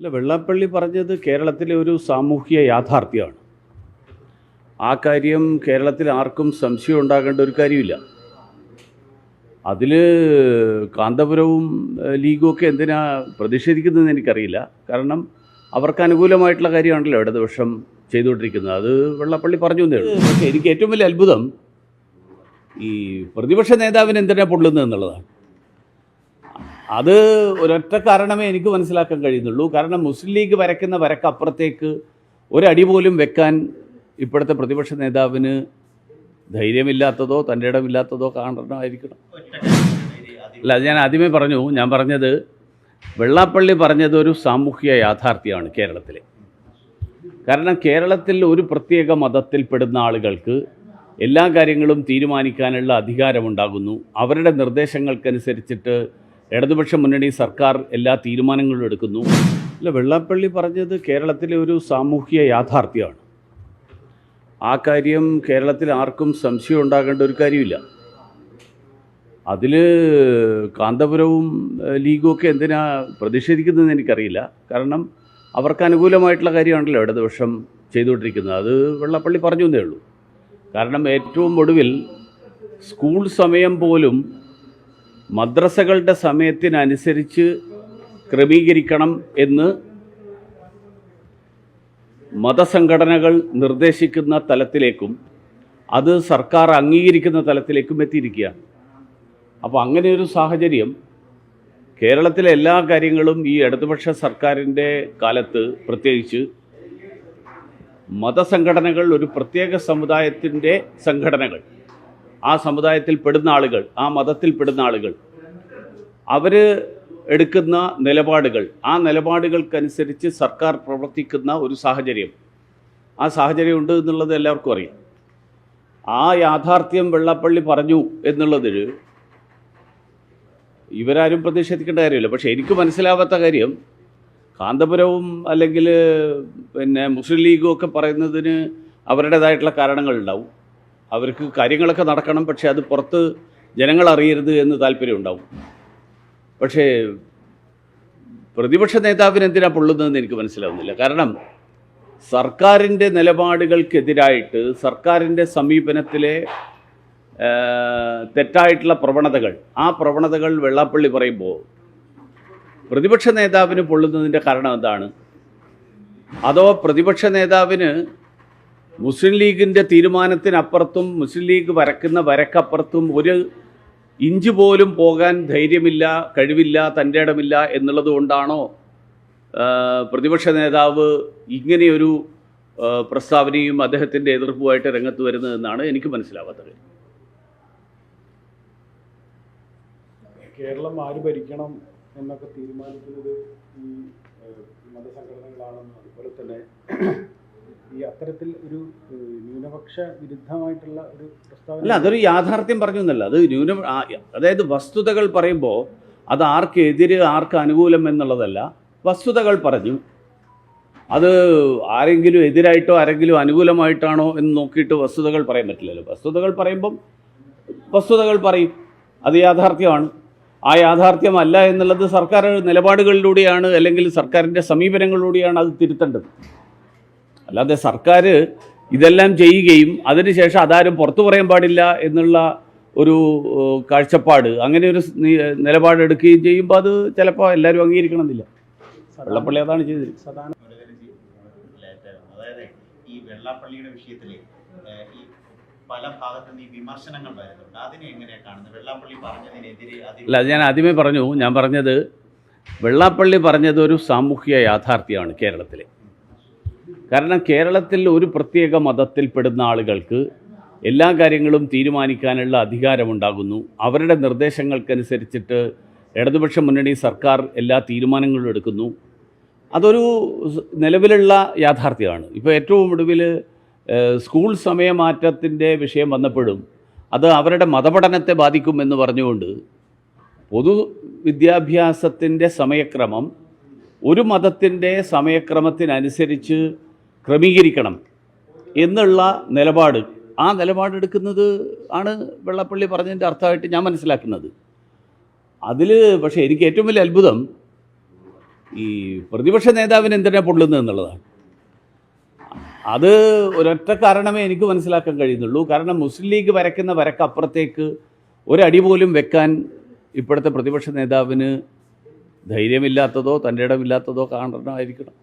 അല്ല വെള്ളാപ്പള്ളി പറഞ്ഞത് കേരളത്തിലെ ഒരു സാമൂഹിക യാഥാർത്ഥ്യമാണ്. ആ കാര്യം കേരളത്തിൽ ആർക്കും സംശയം ഉണ്ടാകേണ്ട ഒരു കാര്യമില്ല. അതിൽ കാന്തപുരവും ലീഗും ഒക്കെ എന്തിനാ പ്രതിഷേധിക്കുന്നതെന്ന് എനിക്കറിയില്ല. കാരണം അവർക്ക് അനുകൂലമായിട്ടുള്ള കാര്യമാണല്ലോ ഇടതുപക്ഷം ചെയ്തുകൊണ്ടിരിക്കുന്നത്. അത് വെള്ളപ്പള്ളി പറഞ്ഞു എന്നേ ഉള്ളൂ. പക്ഷേ എനിക്ക് ഏറ്റവും വലിയ അത്ഭുതം ഈ പ്രതിപക്ഷ നേതാവിന് എന്തിനാ പൊള്ളുന്നത് എന്നുള്ളതാണ്. അത് ഒരൊറ്റ കാരണമേ എനിക്ക് മനസ്സിലാക്കാൻ കഴിയുന്നുള്ളൂ. കാരണം മുസ്ലിം ലീഗ് വരയ്ക്കുന്ന വരക്കപ്പുറത്തേക്ക് ഒരടി പോലും വെക്കാൻ ഇപ്പോഴത്തെ പ്രതിപക്ഷ നേതാവിന് ധൈര്യമില്ലാത്തതോ തന്റെ ഇടമില്ലാത്തതോ കാണണമായിരിക്കണം അല്ല അത് ഞാൻ ആദ്യമേ പറഞ്ഞു. ഞാൻ പറഞ്ഞത് വെള്ളാപ്പള്ളി പറഞ്ഞത് ഒരു സാമൂഹ്യ യാഥാർത്ഥ്യമാണ് കേരളത്തിലെ. കാരണം കേരളത്തിൽ ഒരു പ്രത്യേക മതത്തിൽപ്പെടുന്ന ആളുകൾക്ക് എല്ലാ കാര്യങ്ങളും തീരുമാനിക്കാനുള്ള അധികാരമുണ്ടാകുന്നു. അവരുടെ നിർദ്ദേശങ്ങൾക്കനുസരിച്ചിട്ട് ഇടതുപക്ഷ മുന്നണി സർക്കാർ എല്ലാ തീരുമാനങ്ങളും എടുക്കുന്നു. അല്ല വെള്ളാപ്പള്ളി പറഞ്ഞത് കേരളത്തിലെ ഒരു സാമൂഹിക യാഥാർത്ഥ്യമാണ്. ആ കാര്യം കേരളത്തിൽ ആർക്കും സംശയം ഉണ്ടാകേണ്ട ഒരു കാര്യമില്ല. അതിൽ കാന്തപുരവും ലീഗും ഒക്കെ എന്തിനാ പ്രതിഷേധിക്കുന്നതെന്ന് എനിക്കറിയില്ല. കാരണം അവർക്ക് അനുകൂലമായിട്ടുള്ള കാര്യമാണല്ലോ ഇടതുപക്ഷം ചെയ്തുകൊണ്ടിരിക്കുന്നത്. അത് വെള്ളപ്പള്ളി പറഞ്ഞു എന്നേ ഉള്ളൂ. കാരണം ഏറ്റവും ഒടുവിൽ സ്കൂൾ സമയം പോലും മദ്രസകളുടെ സമയത്തിനനുസരിച്ച് ക്രമീകരിക്കണം എന്ന് മതസംഘടനകൾ നിർദ്ദേശിക്കുന്ന തലത്തിലേക്കും അത് സർക്കാർ അംഗീകരിക്കുന്ന തലത്തിലേക്കും എത്തിയിരിക്കുകയാണ്. അപ്പോൾ അങ്ങനെ ഒരു സാഹചര്യം കേരളത്തിലെ എല്ലാ കാര്യങ്ങളും ഈ ഇടതുപക്ഷ സർക്കാരിന്റെ കാലത്ത് പ്രത്യേകിച്ച് മതസംഘടനകൾ ഒരു പ്രത്യേക സമുദായത്തിന്റെ സംഘടനകൾ ആ സമുദായത്തിൽ പെടുന്ന ആളുകൾ ആ മതത്തിൽ പെടുന്ന ആളുകൾ അവർ എടുക്കുന്ന നിലപാടുകൾ ആ നിലപാടുകൾക്കനുസരിച്ച് സർക്കാർ പ്രവർത്തിക്കുന്ന ഒരു സാഹചര്യം. ആ സാഹചര്യം ഉണ്ട് എന്നുള്ളത് എല്ലാവർക്കും അറിയാം. ആ യാഥാർത്ഥ്യം വെള്ളപ്പള്ളി പറഞ്ഞു എന്നുള്ളതിൽ ഇവരാരും പ്രതിഷേധിക്കേണ്ട കാര്യമില്ല. പക്ഷേ എനിക്ക് മനസ്സിലാവാത്ത കാര്യം കാന്തപുരവും അല്ലെങ്കിൽ പിന്നെ മുസ്ലിം ലീഗും ഒക്കെ പറയുന്നതിന് അവരുടേതായിട്ടുള്ള കാരണങ്ങളുണ്ടാവും. അവർക്ക് കാര്യങ്ങളൊക്കെ നടക്കണം പക്ഷേ അത് പുറത്ത് ജനങ്ങൾ അറിയരുത് എന്ന് താല്പര്യം ഉണ്ടാവും. പക്ഷേ പ്രതിപക്ഷ നേതാവിന് എന്തിനാ പൊള്ളുന്നതെന്ന് എനിക്ക് മനസ്സിലാവുന്നില്ല. കാരണം സർക്കാരിന്റെ നിലപാടുകൾക്കെതിരായിട്ട് സർക്കാരിന്റെ സമീപനത്തിലെ തെറ്റായിട്ടുള്ള പ്രവണതകൾ ആ പ്രവണതകൾ വെള്ളാപ്പള്ളി പറയുമ്പോൾ പ്രതിപക്ഷ നേതാവിന് പൊള്ളുന്നതിന്റെ കാരണം എന്താണ്? അതോ പ്രതിപക്ഷ നേതാവിന് മുസ്ലിം ലീഗിന്റെ തീരുമാനത്തിനപ്പുറത്തും മുസ്ലിം ലീഗ് വരക്കുന്ന വരക്കപ്പുറത്തും ഒരു ഇഞ്ച് പോലും പോകാൻ ധൈര്യമില്ല കഴിവില്ല തന്റെ ഇടമില്ല എന്നുള്ളത് കൊണ്ടാണോ പ്രതിപക്ഷ നേതാവ് ഇങ്ങനെയൊരു പ്രസ്താവനയും അദ്ദേഹത്തിന്റെ എതിർപ്പുമായിട്ട് രംഗത്ത് വരുന്നതെന്നാണ് എനിക്ക് മനസ്സിലാവാത്തത്. കേരളം ആര് ഭരിക്കണം എന്നൊക്കെ തീരുമാനിക്കുന്നത് ഈ മതസംഘടനകളാണെന്നും അതുപോലെ തന്നെ ഈ അത്തരത്തിൽ ഒരു ന്യൂനപക്ഷ വിരുദ്ധമായിട്ടുള്ള ഒരു പ്രസ്താവന അല്ല അതൊരു യാഥാർത്ഥ്യം പറഞ്ഞു എന്നല്ല. അത് ന്യൂന അതായത് വസ്തുതകൾ പറയുമ്പോൾ അത് ആർക്ക് എതിര് ആർക്ക് അനുകൂലം എന്നുള്ളതല്ല. വസ്തുതകൾ പറഞ്ഞു. അത് ആരെങ്കിലും എതിരായിട്ടോ ആരെങ്കിലും അനുകൂലമായിട്ടാണോ എന്ന് നോക്കിയിട്ട് വസ്തുതകൾ പറയാൻ പറ്റില്ലല്ലോ. വസ്തുതകൾ പറയുമ്പം വസ്തുതകൾ പറയും. അത് യാഥാർത്ഥ്യമാണ്. ആ യാഥാർത്ഥ്യമല്ല എന്നുള്ളത് സർക്കാർ നിലപാടുകളിലൂടെയാണ് അല്ലെങ്കിൽ സർക്കാരിന്റെ സമീപനങ്ങളിലൂടെയാണ് അത് തിരുത്തേണ്ടത്. അല്ലാതെ സർക്കാർ ഇതെല്ലാം ചെയ്യുകയും അതിനുശേഷം അതാരും പുറത്തു പറയാൻ പാടില്ല എന്നുള്ള ഒരു കാഴ്ചപ്പാട് അങ്ങനെ ഒരു നിലപാടെടുക്കുകയും ചെയ്യുമ്പോൾ അത് ചിലപ്പോൾ എല്ലാവരും അംഗീകരിക്കണമെന്നില്ല. വെള്ളപ്പള്ളി അതാണ് ചെയ്തത്. ഈ വെള്ളാപ്പള്ളിയുടെ വിഷയത്തിൽ ഈ പല ഭാഗത്തു നിന്ന് വിമർശനങ്ങൾ വരുന്നുണ്ട്. അതിനെ എങ്ങനെയാണ് കാണുന്നത്? വെള്ളാപ്പള്ളി പറഞ്ഞതിനെതിരെ അതിൽ അല്ല ഞാൻ ആദ്യമേ പറഞ്ഞു. ഞാൻ പറഞ്ഞത് വെള്ളാപ്പള്ളി പറഞ്ഞത് ഒരു സാമൂഹിക യാഥാർത്ഥ്യമാണ് കേരളത്തിലെ. കാരണം കേരളത്തിൽ ഒരു പ്രത്യേക മതത്തിൽപ്പെടുന്ന ആളുകൾക്ക് എല്ലാ കാര്യങ്ങളും തീരുമാനിക്കാനുള്ള അധികാരമുണ്ടാകുന്നു. അവരുടെ നിർദ്ദേശങ്ങൾക്കനുസരിച്ചിട്ട് ഇടതുപക്ഷ മുന്നണി സർക്കാർ എല്ലാ തീരുമാനങ്ങളും എടുക്കുന്നു. അതൊരു നിലവിലുള്ള യാഥാർത്ഥ്യമാണ്. ഇപ്പോൾ ഏറ്റവും ഒടുവിൽ സ്കൂൾ സമയമാറ്റത്തിന്റെ വിഷയം വന്നപ്പോഴും അത് അവരുടെ മതപഠനത്തെ ബാധിക്കുമെന്ന് പറഞ്ഞുകൊണ്ട് പൊതു വിദ്യാഭ്യാസത്തിന്റെ സമയക്രമം ഒരു മതത്തിന്റെ സമയക്രമത്തിനനുസരിച്ച് ക്രമീകരിക്കണം എന്നുള്ള നിലപാട്. ആ നിലപാടെടുക്കുന്നത് ആണ് വെള്ളപ്പള്ളി പറഞ്ഞതിന്റെ അർത്ഥമായിട്ട് ഞാൻ മനസ്സിലാക്കുന്നത്. അതിൽ പക്ഷേ എനിക്ക് ഏറ്റവും വലിയ അത്ഭുതം ഈ പ്രതിപക്ഷ നേതാവിന് എന്തിനാണ് പൊള്ളുന്നത് എന്നുള്ളതാണ്. അത് ഒരൊറ്റ കാരണമേ എനിക്ക് മനസ്സിലാക്കാൻ കഴിയുന്നുള്ളൂ. കാരണം മുസ്ലിം ലീഗ് വരയ്ക്കുന്ന വരക്കപ്പുറത്തേക്ക് ഒരടി പോലും വെക്കാൻ ഇപ്പോഴത്തെ പ്രതിപക്ഷ നേതാവിന് ധൈര്യമില്ലാത്തതോ തന്റെ ഇടമില്ലാത്തതോ കാണണമായിരിക്കണം